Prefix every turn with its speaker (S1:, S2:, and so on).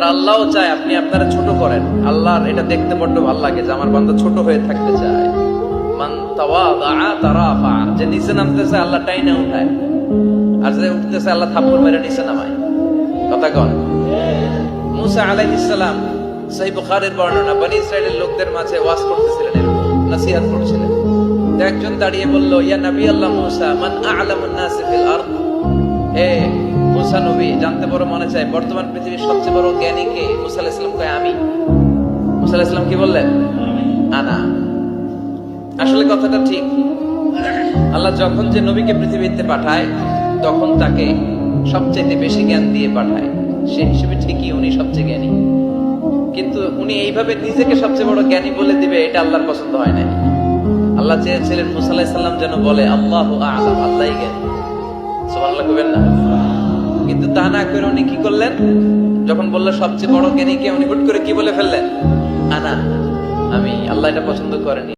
S1: আর আল্লাহও চায় আপনি আপনারা ছোট করেন। আল্লাহর এটা দেখতে বড্ড ভালো লাগে যে আমার বান্দা ছোট হয়ে থাকতে চায়। মান তারাফা, যে নিচে নামতেছে আল্লাহ টাইনে উঠায়। আর যে উঠতেছে আল্লাহ থাপ্পড় মেরে নিচে নামায়। কথা কন। মুসা আলাইহিস সালাম সহিহ বুখারীর বর্ণনা, বনি ইসরাইলের লোকদের মাঝে ওয়াজ করতেছিলেন নসিহত করছিলেন। একজন দাঁড়িয়ে বলল, ইয়া নবী আল্লাহ মুসা, মান আ'লামুন নাস ফিল আরদ? মুসা নবী জানতে বড় মনে চায় বর্তমান পৃথিবীর সবচেয়ে বড় জ্ঞানী কে? মুসা আলাইহিস সালাম কয় আমি। মুসা আলাইহিস কি বললেন? আনা। আসলে কথাটা ঠিক। আল্লাহ যখন যে নবীকে পৃথিবীতে পাঠায় তখন তাকে সবচেয়ে বেশি জ্ঞান দিয়ে পাঠায়। সে হিসেবে ঠিকই উনি সবচেয়ে জ্ঞানী। কিন্তু উনি এইভাবে নিজেকে সবচেয়ে বড় জ্ঞানী বলে দিবে এটা আল্লাহর পছন্দ হয় না আল্লাহ চেয়েছিলেন মুসা আলাইহিস সালাম যেন বলে আল্লাহ আলাম আল্লাহ জ্ঞানী। সুবহানাল্লাহ কবেন না? তা না করে উনি কি করলেন? যখন বলল, সবচেয়ে বড় কেনি কে? উনি হুট করে কি বলে ফেললেন? আনা, আমি আল্লাহ এটা পছন্দ করেনি।